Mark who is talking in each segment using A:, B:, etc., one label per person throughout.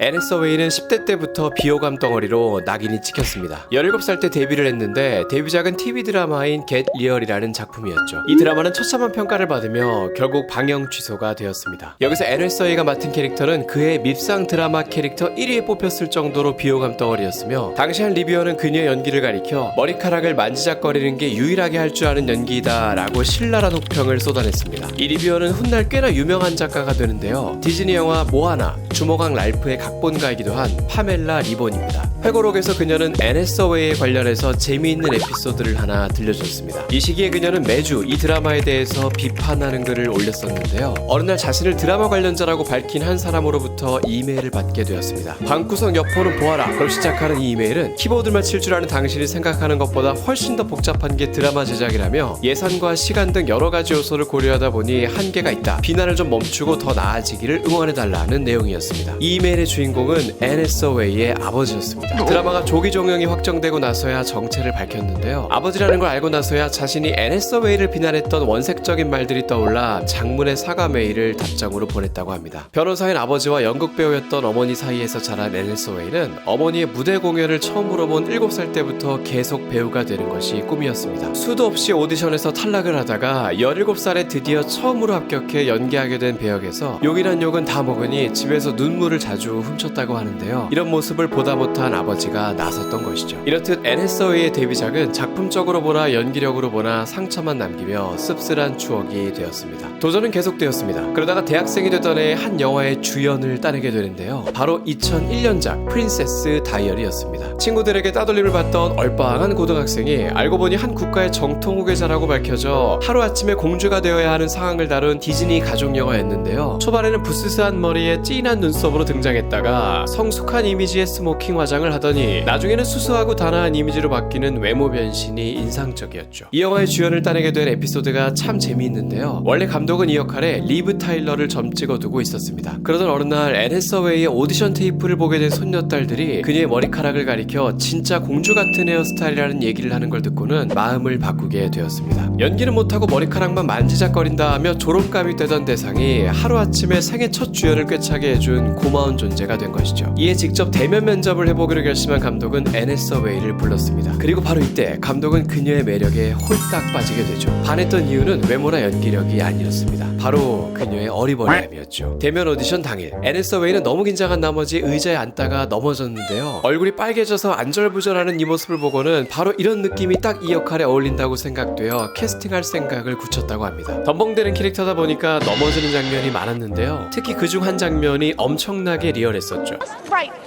A: 애네서 웨이는 10대 때부터 비호감 덩어리로 낙인이 찍혔습니다. 17살 때 데뷔를 했는데 데뷔작은 TV 드라마인 겟 리얼이라는 작품이었죠. 이 드라마는 처참한 평가를 받으며 결국 방영 취소가 되었습니다. 여기서 애네서 웨이가 맡은 캐릭터는 그의 밉상 드라마 캐릭터 1위에 뽑혔을 정도로 비호감 덩어리였으며 당시 한 리뷰어는 그녀의 연기를 가리켜 머리카락을 만지작거리는 게 유일하게 할 줄 아는 연기다 라고 신랄한 혹평을 쏟아냈습니다. 이 리뷰어는 훗날 꽤나 유명한 작가가 되는데요. 디즈니 영화 모아나, 주먹왕 랄프의 각본가이기도 한 파멜라 리본입니다. 회고록에서 그녀는 애네서웨이에 관련해서 재미있는 에피소드를 하나 들려줬습니다. 이 시기에 그녀는 매주 이 드라마에 대해서 비판하는 글을 올렸었는데요. 어느 날 자신을 드라마 관련자라고 밝힌 한 사람으로부터 이메일을 받게 되었습니다. 방구석 여포는 보아라. 그럼 시작하는 이 이메일은 키보드만 칠 줄 아는 당신이 생각하는 것보다 훨씬 더 복잡한 게 드라마 제작이라며 예산과 시간 등 여러 가지 요소를 고려하다 보니 한계가 있다. 비난을 좀 멈추고 더 나아지기를 응원해달라는 내용이었습니다. 이 이메일의 주인공은 애네서웨이의 아버지였습니다. 드라마가 조기 종영이 확정되고 나서야 정체를 밝혔는데요. 아버지라는 걸 알고 나서야 자신이 애네서웨이를 비난했던 원색적인 말들이 떠올라 장문의 사과 메일을 답장으로 보냈다고 합니다. 변호사인 아버지와 연극 배우였던 어머니 사이에서 자란 애네서웨이는 어머니의 무대 공연을 처음으로 본 7살 때부터 계속 배우가 되는 것이 꿈이었습니다. 수도 없이 오디션에서 탈락을 하다가 17살에 드디어 처음으로 합격해 연기하게 된 배역에서 욕이란 욕은 다 먹으니 집에서 눈물을 자주 훔쳤다고 하는데요. 이런 모습을 보다 못한 아버지 가 나섰던 것이죠. 이렇듯 애네서웨이의 데뷔작은 작품적으로 보나 연기력으로 보나 상처만 남기며 씁쓸한 추억이 되었습니다. 도전은 계속되었습니다. 그러다가 대학생이 되던 해 한 영화의 주연을 따내게 되는데요. 바로 2001년작 프린세스 다이어리였습니다. 친구들에게 따돌림을 받던 얼빵한 고등학생이 알고 보니 한 국가의 정통 후계자라고 밝혀져 하루아침에 공주가 되어야 하는 상황을 다룬 디즈니 가족 영화였는데요. 초반에는 부스스한 머리에 찐한 눈썹으로 등장했다가 성숙한 이미지의 스모킹 화장을 하더니 나중에는 수수하고 단아한 이미지로 바뀌는 외모 변신이 인상적이었죠. 이 영화의 주연을 따내게 된 에피소드가 참 재미있는데요. 원래 감독은 이 역할에 리브 타일러를 점 찍어 두고 있었습니다. 그러던 어느 날 앤해서웨이의 오디션 테이프를 보게 된 손녀딸들이 그녀의 머리카락을 가리켜 진짜 공주 같은 헤어스타일이라는 얘기를 하는 걸 듣고는 마음을 바꾸게 되었습니다. 연기는 못하고 머리카락만 만지작거린다 하며 조롱감이 되던 대상이 하루아침에 생애 첫 주연을 꿰차게 해준 고마운 존재가 된 것이죠. 이에 직접 대면 면접을 해보기로 결심한 감독은 앤해서웨이를 불렀습니다. 그리고 바로 이때 감독은 그녀의 매력에 홀딱 빠지게 되죠. 반했던 이유는 외모나 연기력이 아니었습니다. 바로 그녀의 어리버리함이었죠. 대면 오디션 당일 앤해서웨이는 너무 긴장한 나머지 의자에 앉다가 넘어졌는데요. 얼굴이 빨개져서 안절부절하는 이 모습을 보고는 바로 이런 느낌이 딱 이 역할에 어울린다고 생각되어 캐스팅할 생각을 굳혔다고 합니다. 덤벙대는 캐릭터다 보니까 넘어지는 장면이 많았는데요. 특히 그 중 한 장면이 엄청나게 리얼했었죠.
B: Right.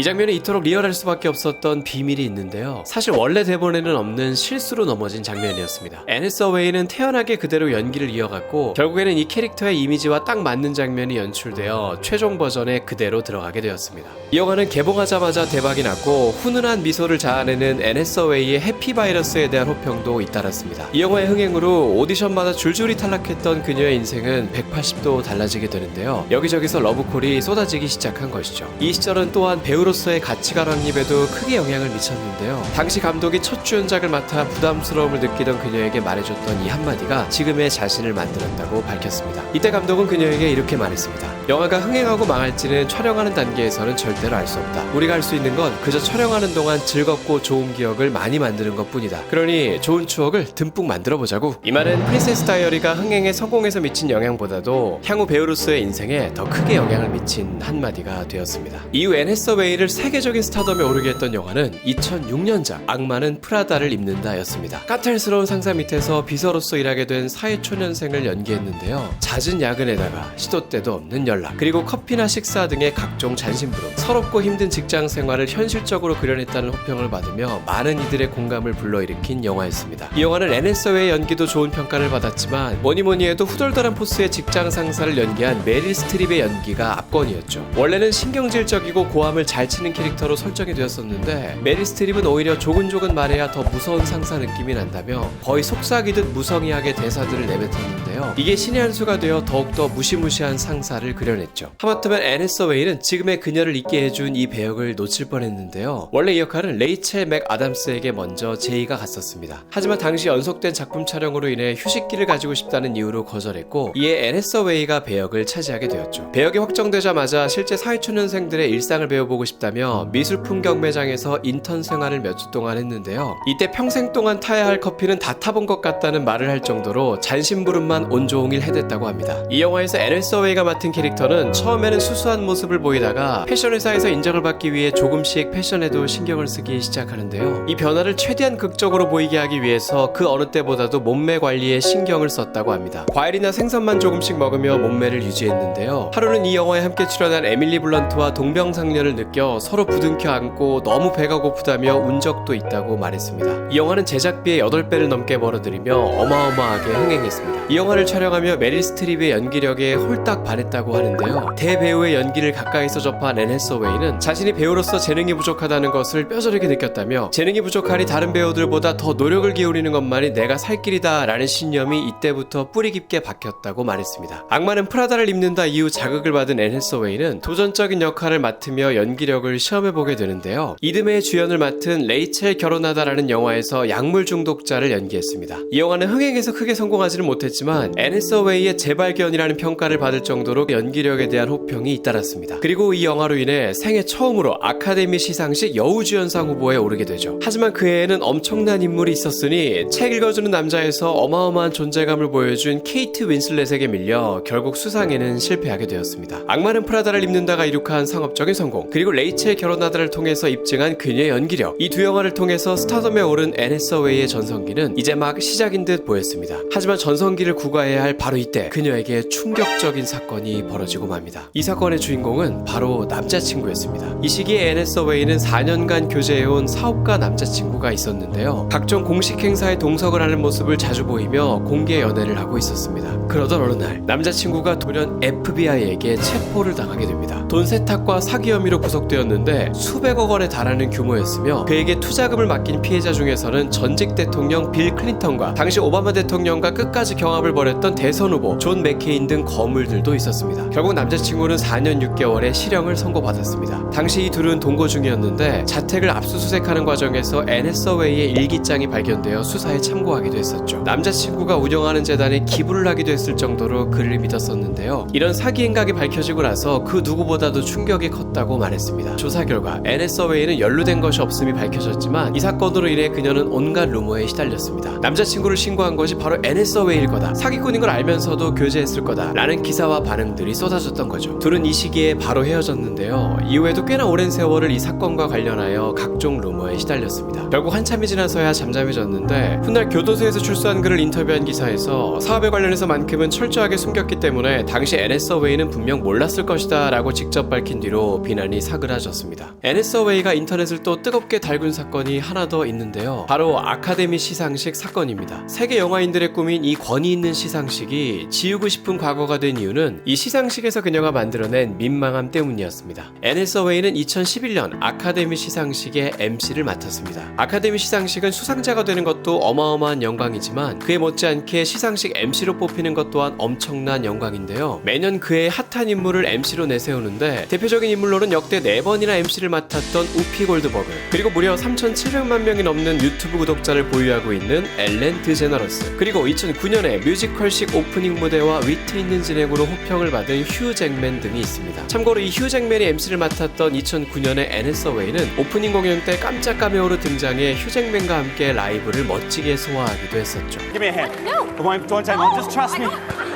A: 이 장면이 이토록 리얼할 수밖에 없었던 비밀이 있는데요. 사실 원래 대본에는 없는 실수로 넘어진 장면이었습니다. 애네서웨이는 태연하게 그대로 연기를 이어갔고 결국에는 이 캐릭터의 이미지와 딱 맞는 장면이 연출되어 최종 버전에 그대로 들어가게 되었습니다. 이 영화는 개봉하자마자 대박이 났고 훈훈한 미소를 자아내는 애네서웨이의 해피바이러스에 대한 호평도 잇따랐습니다. 이 영화의 흥행으로 오디션마다 줄줄이 탈락했던 그녀의 인생은 180도 달라지게 되는데요. 여기저기서 러브콜이 쏟아지기 시작한 것이죠. 이 시절은 또한 배우로 서의 가치관 확립에도 크게 영향을 미쳤는데요. 당시 감독이 첫 주연작을 맡아 부담스러움을 느끼던 그녀에게 말해줬던 이 한마디가 지금의 자신을 만들었다고 밝혔습니다. 이때 감독은 그녀에게 이렇게 말했습니다. 영화가 흥행하고 망할지는 촬영하는 단계에서는 절대로 알 수 없다. 우리가 할 수 있는 건 그저 촬영하는 동안 즐겁고 좋은 기억을 많이 만드는 것 뿐이다. 그러니 좋은 추억을 듬뿍 만들어 보자고. 이 말은 프린세스 다이어리가 흥행에 성공해서 미친 영향보다도 향후 배우로서의 인생에 더 크게 영향을 미친 한마디가 되었습니다. 이후 앤 해서웨이를 세계적인 스타덤에 오르게 했던 영화는 2006년작 악마는 프라다를 입는다 였습니다. 까탈스러운 상사 밑에서 비서로서 일하게 된 사회초년생을 연기했는데요. 잦은 야근에다가 시도 때도 없는 연락, 그리고 커피나 식사 등의 각종 잔심부름, 서럽고 힘든 직장 생활을 현실적으로 그려냈다는 호평을 받으며 많은 이들의 공감을 불러일으킨 영화였습니다. 이 영화는 앤앤서웨의 연기도 좋은 평가를 받았지만 뭐니뭐니 해도 후덜덜한 포스의 직장 상사를 연기한 메릴 스트립의 연기가 압권이었죠. 원래는 신경질적이고 고함을 잘 치는 캐릭터로 설정이 되었었는데 메릴 스트립은 오히려 조근조근 말해야 더 무서운 상사 느낌이 난다며 거의 속삭이듯 무성의하게 대사들을 내뱉었는데요. 이게 신의 한 수가 되어 더욱더 무시무시한 상사를 그려냈죠. 하마터면 애네 서웨이는 지금의 그녀를 잊게 해준 이 배역을 놓칠 뻔했는데요. 원래 이 역할은 레이첼 맥 아담스에게 먼저 제의가 갔었습니다. 하지만 당시 연속된 작품 촬영으로 인해 휴식기를 가지고 싶다는 이유로 거절했고 이에 애네 서웨이가 배역을 차지하게 되었죠. 배역이 확정되자마자 실제 사회초년생들의 일상을 배워보고 싶다며 미술품 경매장에서 인턴 생활을 몇 주 동안 했는데요. 이때 평생 동안 타야 할 커피는 다 타본 것 같다는 말을 할 정도로 잔심부름만 온종일 해댔다고 합니다. 이 영화에서 애네 서웨이가 맡은 캐릭 터는 처음에는 수수한 모습을 보이다가 패션 회사에서 인정을 받기 위해 조금씩 패션에도 신경을 쓰기 시작하는데요. 이 변화를 최대한 극적으로 보이게 하기 위해서 그 어느 때보다도 몸매 관리에 신경을 썼다고 합니다. 과일이나 생선만 조금씩 먹으며 몸매를 유지했는데요. 하루는 이 영화에 함께 출연한 에밀리 블런트와 동병상련을 느껴 서로 부둥켜 안고 너무 배가 고프다며 운 적도 있다고 말했습니다. 이 영화는 제작비의 8배를 넘게 벌어들이며 어마어마하게 흥행했습니다. 이 영화를 촬영하며 메릴 스트립의 연기력에 홀딱 반했다고 하는데요. 대배우의 연기를 가까이서 접한 앤 해서웨이는 자신이 배우로서 재능이 부족하다는 것을 뼈저리게 느꼈다며 재능이 부족하니 다른 배우들보다 더 노력을 기울이는 것만이 내가 살 길이다 라는 신념이 이때부터 뿌리 깊게 박혔다고 말했습니다. 악마는 프라다를 입는다 이후 자극을 받은 앤 해서웨이는 도전적인 역할을 맡으며 연기력을 시험해보게 되는데요. 이듬해 주연을 맡은 레이첼 결혼하다라는 영화에서 약물 중독자를 연기했습니다. 이 영화는 흥행에서 크게 성공하지는 못했지만 앤 해서웨이의 재발견이라는 평가를 받을 정도로 연기 력에 대한 호평이 잇따랐습니다. 그리고 이 영화로 인해 생애 처음으로 아카데미 시상식 여우주연상 후보에 오르게 되죠. 하지만 그 해에는 엄청난 인물이 있었으니 책 읽어주는 남자에서 어마어마한 존재감을 보여준 케이트 윈슬렛에게 밀려 결국 수상에는 실패하게 되었습니다. 악마는 프라다를 입는다가 이룩한 상업적인 성공 그리고 레이첼 결혼하다를 통해서 입증한 그녀의 연기력 이 두 영화를 통해서 스타덤에 오른 앤 해서웨이의 전성기는 이제 막 시작인 듯 보였습니다. 하지만 전성기를 구가해야 할 바로 이때 그녀에게 충격적인 사건이 벌어 지고 맙니다. 이 사건의 주인공은 바로 남자친구였습니다. 이 시기에 앤 해서웨이는 4년간 교제해온 사업가 남자친구가 있었는데요. 각종 공식 행사에 동석을 하는 모습을 자주 보이며 공개 연애를 하고 있었습니다. 그러던 어느 날 남자친구가 돌연 FBI에게 체포를 당하게 됩니다. 돈 세탁과 사기 혐의로 구속되었는데 수백억 원에 달하는 규모였으며 그에게 투자금을 맡긴 피해자 중에서는 전직 대통령 빌 클린턴과 당시 오바마 대통령과 끝까지 경합을 벌였던 대선 후보 존 맥케인 등 거물들도 있었습니다. 결국 남자친구는 4년 6개월의 실형을 선고받았습니다. 당시 이 둘은 동거 중이었는데 자택을 압수수색하는 과정에서 앤 해서웨이의 일기장이 발견되어 수사에 참고하기도 했었죠. 남자친구가 운영하는 재단에 기부를 하기도 했을 정도로 그를 믿었었는데요. 이런 사기 행각이 밝혀지고 나서 그 누구보다도 충격이 컸다고 말했습니다. 조사 결과 앤 해서웨이는 연루된 것이 없음이 밝혀졌지만 이 사건으로 인해 그녀는 온갖 루머에 시달렸습니다. 남자친구를 신고한 것이 바로 앤 해서웨이일 거다. 사기꾼인 걸 알면서도 교제했을 거다. 라는 기사와 반응들이 쏟아졌던 거죠. 둘은 이 시기에 바로 헤어졌는데요. 이후에도 꽤나 오랜 세월을 이 사건과 관련하여 각종 루머에 시달렸습니다. 결국 한참이 지나서야 잠잠해졌는데 훗날 교도소에서 출소한 그를 인터뷰한 기사에서 사업에 관련해서만큼은 철저하게 숨겼기 때문에 당시 앤 해서웨이는 분명 몰랐을 것이다 라고 직접 밝힌 뒤로 비난이 사그라졌습니다. 앤 해서웨이가 인터넷을 또 뜨겁게 달군 사건이 하나 더 있는데요. 바로 아카데미 시상식 사건입니다. 세계 영화인들의 꿈인 이 권위 있는 시상식이 지우고 싶은 과거가 된 이유는 이 시상식 에서 그녀가 만들어낸 민망함 때문이었습니다. 앤 해서웨이는 2011년 아카데미 시상식의 MC를 맡았습니다. 아카데미 시상식은 수상자가 되는 것도 어마어마한 영광이지만 그에 못지않게 시상식 MC로 뽑히는 것 또한 엄청난 영광인데요. 매년 그의 핫한 인물을 MC로 내세우는데 대표적인 인물로는 역대 4번이나 MC를 맡았던 우피 골드버그 그리고 무려 3,700만 명이 넘는 유튜브 구독자를 보유하고 있는 엘렌 드제너러스 그리고 2009년에 뮤지컬식 오프닝 무대와 위트 있는 진행으로 호평을 받은 휴 잭맨 등이 있습니다. 참고로 이 휴 잭맨이 MC를 맡았던 2009년의 앤 해서웨이는 오프닝 공연 때 깜짝 카메오로 등장해 휴 잭맨과 함께 라이브를 멋지게 소화하기도 했었죠.
C: Give me a hand.
B: No.
C: Don't take long. Just trust me.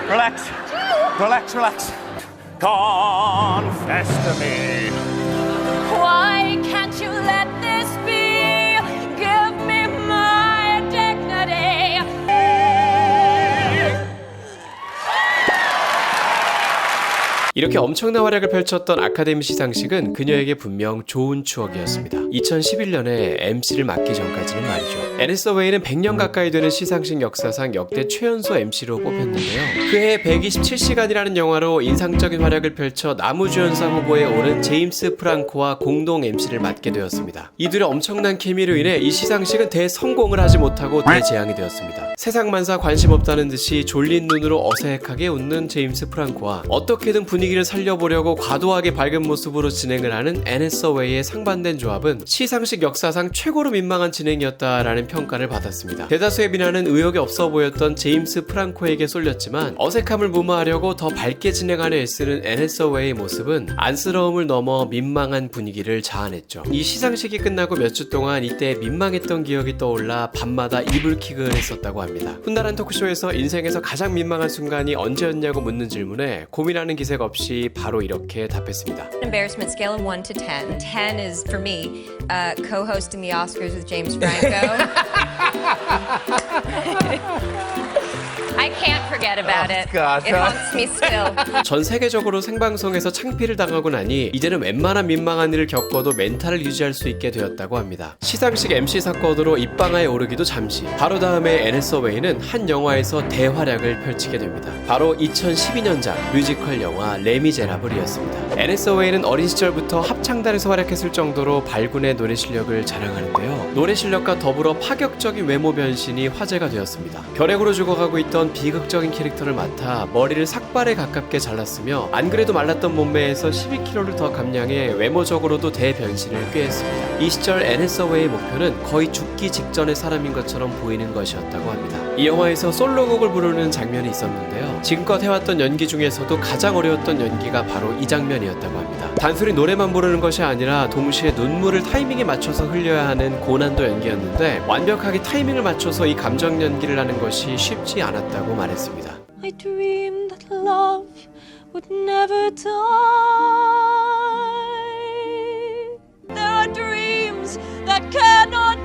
C: Relax. Relax, relax. Confess to me.
B: Why can't you let this
A: 이렇게 엄청난 활약을 펼쳤던 아카데미 시상식은 그녀에게 분명 좋은 추억이었습니다. 2011년에 MC를 맡기 전까지는 말이죠. 애니서웨이는 100년 가까이 되는 시상식 역사상 역대 최연소 MC로 뽑혔는데요. 그해 127시간이라는 영화로 인상적인 활약을 펼쳐 나무주연상 후보에 오른 제임스 프랑코와 공동 MC를 맡게 되었습니다. 이들의 엄청난 케미로 인해 이 시상식은 대성공을 하지 못하고 대재앙이 되었습니다. 세상만사 관심 없다는 듯이 졸린 눈으로 어색하게 웃는 제임스 프랑코와 어떻게든 분위기를 분위기를 살려보려고 과도하게 밝은 모습으로 진행을 하는 애네서웨이의 상반된 조합은 시상식 역사상 최고로 민망한 진행이었다라는 평가를 받았습니다. 대다수의 비난은 의욕이 없어 보였던 제임스 프랑코에게 쏠렸지만 어색함을 무마하려고 더 밝게 진행하려 애쓰는 애네서웨이의 모습은 안쓰러움을 넘어 민망한 분위기를 자아냈죠. 이 시상식이 끝나고 몇 주 동안 이때 민망했던 기억이 떠올라 밤마다 이불킥을 했었다고 합니다. 훗날한 토크쇼에서 인생에서 가장 민망한 순간이 언제였냐고 묻는 질문에 고민하는 기색 없이 바로 이렇게 답했습니다.
D: Embarrassment scale of 1 to 10. 10 is for me, uh, co hosting the Oscars with James Franco.
B: I can't forget about it.
C: God.
D: it haunts me still.
A: 전 세계적으로 생방송에서 창피를 당하고 나니 이제는 웬만한 민망한 일을 겪어도 멘탈을 유지할 수 있게 되었다고 합니다. 시상식 MC 사건으로 입방아에 오르기도 잠시 바로 다음에 애네서웨이는 한 영화에서 대활약을 펼치게 됩니다. 바로 2012년작 뮤지컬 영화 레미제라블이었습니다. 애네서웨이는 어린 시절부터 합창단에서 활약했을 정도로 발군의 노래 실력을 자랑하는데요. 노래 실력과 더불어 파격적인 외모 변신이 화제가 되었습니다. 결핵으로 죽어가고 있던 비극적인 캐릭터를 맡아 머리를 삭발에 가깝게 잘랐으며 안 그래도 말랐던 몸매에서 12kg를 더 감량해 외모적으로도 대변신을 꾀했습니다. 이 시절 애네서웨이의 목표는 거의 죽기 직전의 사람인 것처럼 보이는 것이었다고 합니다. 이 영화에서 솔로곡을 부르는 장면이 있었는데요. 지금껏 해왔던 연기 중에서도 가장 어려웠던 연기가 바로 이 장면이었다고 합니다. 단순히 노래만 부르는 것이 아니라 동시에 눈물을 타이밍에 맞춰서 흘려야 하는 고난도 연기였는데 완벽하게 타이밍을 맞춰서 이 감정 연기를 하는 것이 쉽지 않았다고 말했습니다.
B: That love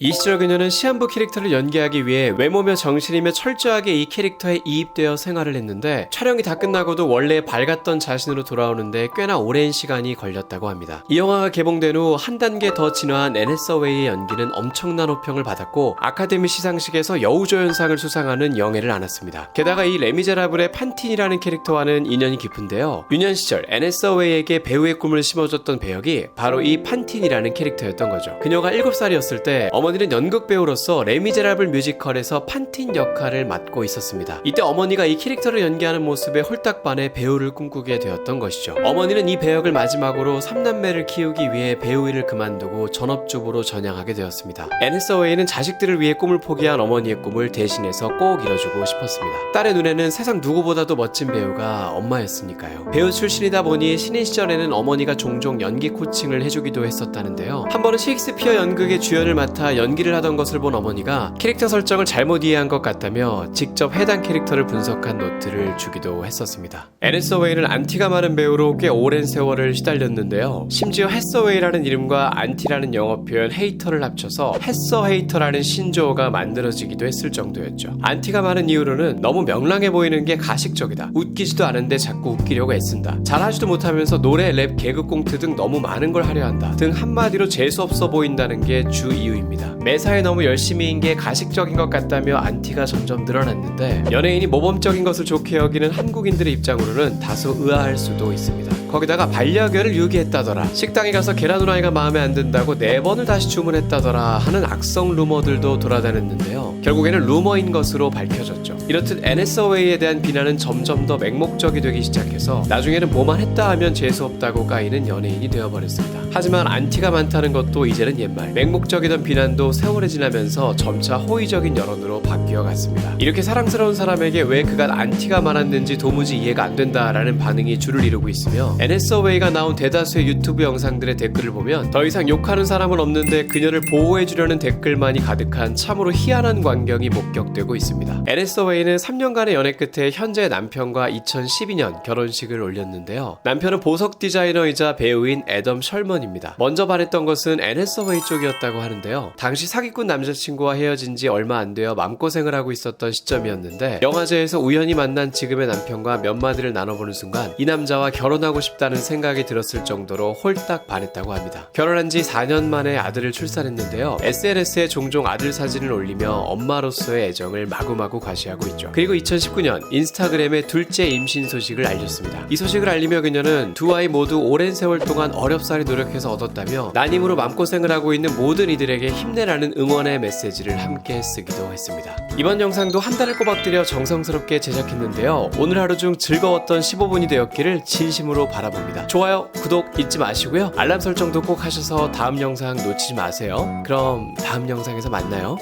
A: 이 시절 그녀는 시한부 캐릭터를 연기하기 위해 외모며 정신이며 철저하게 이 캐릭터에 이입되어 생활을 했는데 촬영이 다 끝나고도 원래 밝았던 자신으로 돌아오는데 꽤나 오랜 시간이 걸렸다고 합니다. 이 영화가 개봉된 후 한 단계 더 진화한 애네서웨이의 연기는 엄청난 호평을 받았고 아카데미 시상식에서 여우조연상을 수상하는 영예를 안았습니다. 게다가 이 레미제라블의 판틴이라는 캐릭터와는 인연이 깊은데요. 유년 시절 애네서웨이에게 배우의 꿈을 심어줬던 배역이 바로 이 판틴이라는 캐릭터였던 거죠. 그녀가 7살이었을 때 어머 니는 연극 배우로서 레미제라블 뮤지컬에서 판틴 역할을 맡고 있었습니다. 이때 어머니가 이 캐릭터를 연기하는 모습에 홀딱 반해 배우를 꿈꾸게 되었던 것이죠. 어머니는 이 배역을 마지막으로 3남매를 키우기 위해 배우 일을 그만두고 전업주부로 전향하게 되었습니다. 애네서웨이는 자식들을 위해 꿈을 포기한 어머니의 꿈을 대신해서 꼭 이뤄주고 싶었습니다. 딸의 눈에는 세상 누구보다도 멋진 배우가 엄마였으니까요. 배우 출신이다 보니 신인 시절에는 어머니가 종종 연기 코칭을 해주기도 했었다는데요. 한 번은 셰익스피어 연극의 주연을 맡아 연기를 하던 것을 본 어머니가 캐릭터 설정을 잘못 이해한 것 같다며 직접 해당 캐릭터를 분석한 노트를 주기도 했었습니다. 애네서웨이는 안티가 많은 배우로 꽤 오랜 세월을 시달렸는데요. 심지어 해서웨이라는 이름과 안티라는 영어 표현 헤이터를 합쳐서 해서 헤이터라는 신조어가 만들어지기도 했을 정도였죠. 안티가 많은 이유로는 너무 명랑해 보이는 게 가식적이다. 웃기지도 않은데 자꾸 웃기려고 애쓴다. 잘하지도 못하면서 노래, 랩, 개그 꽁트 등 너무 많은 걸 하려 한다. 등 한마디로 재수없어 보인다는 게 주 이유입니다. 매사에 너무 열심히인 게 가식적인 것 같다며 안티가 점점 늘어났는데 연예인이 모범적인 것을 좋게 여기는 한국인들의 입장으로는 다소 의아할 수도 있습니다. 거기다가 반려견을 유기했다더라. 식당에 가서 계란 후라이가 마음에 안 든다고 네 번을 다시 주문했다더라 하는 악성 루머들도 돌아다녔는데요. 결국에는 루머인 것으로 밝혀졌죠. 이렇듯 NSOA에 대한 비난은 점점 더 맹목적이 되기 시작해서 나중에는 뭐만 했다 하면 재수없다고 까이는 연예인이 되어버렸습니다. 하지만 안티가 많다는 것도 이제는 옛말. 맹목적이던 비난도 세월이 지나면서 점차 호의적인 여론으로 바뀌어 갔습니다. 이렇게 사랑스러운 사람에게 왜 그간 안티가 많았는지 도무지 이해가 안 된다라는 반응이 줄을 이루고 있으며 NSOA가 나온 대다수의 유튜브 영상들의 댓글을 보면 더 이상 욕하는 사람은 없는데 그녀를 보호해주려는 댓글만이 가득한 참으로 희한한 광경이 목격되고 있습니다. NSOA는 3년간의 연애 끝에 현재 남편과 2012년 결혼식을 올렸는데요. 남편은 보석 디자이너이자 배우인 애덤 셜먼입니다. 먼저 반했던 것은 NSOA 쪽이었다고 하는데요. 당시 사기꾼 남자친구와 헤어진 지 얼마 안 되어 맘고생을 하고 있었던 시점이었는데 영화제에서 우연히 만난 지금의 남편과 몇 마디를 나눠보는 순간 이 남자와 결혼하고 싶다는 생각이 들었을 정도로 홀딱 반했다고 합니다. 결혼한 지 4년 만에 아들을 출산했는데요. SNS에 종종 아들 사진을 올리며 엄마로서의 애정을 마구마구 과시하고 있죠. 그리고 2019년 인스타그램에 둘째 임신 소식을 알렸습니다. 이 소식을 알리며 그녀는 두 아이 모두 오랜 세월 동안 어렵사리 노력해서 얻었다며 난임으로 마음고생을 하고 있는 모든 이들에게 힘내라는 응원의 메시지를 함께 쓰기도 했습니다. 이번 영상도 한 달을 꼬박 들여 정성스럽게 제작했는데요. 오늘 하루 중 즐거웠던 15분이 되었기를 진심으로 바라봅니다. 좋아요, 구독 잊지 마시고요. 알람 설정도 꼭 하셔서 다음 영상 놓치지 마세요. 그럼 다음 영상에서 만나요.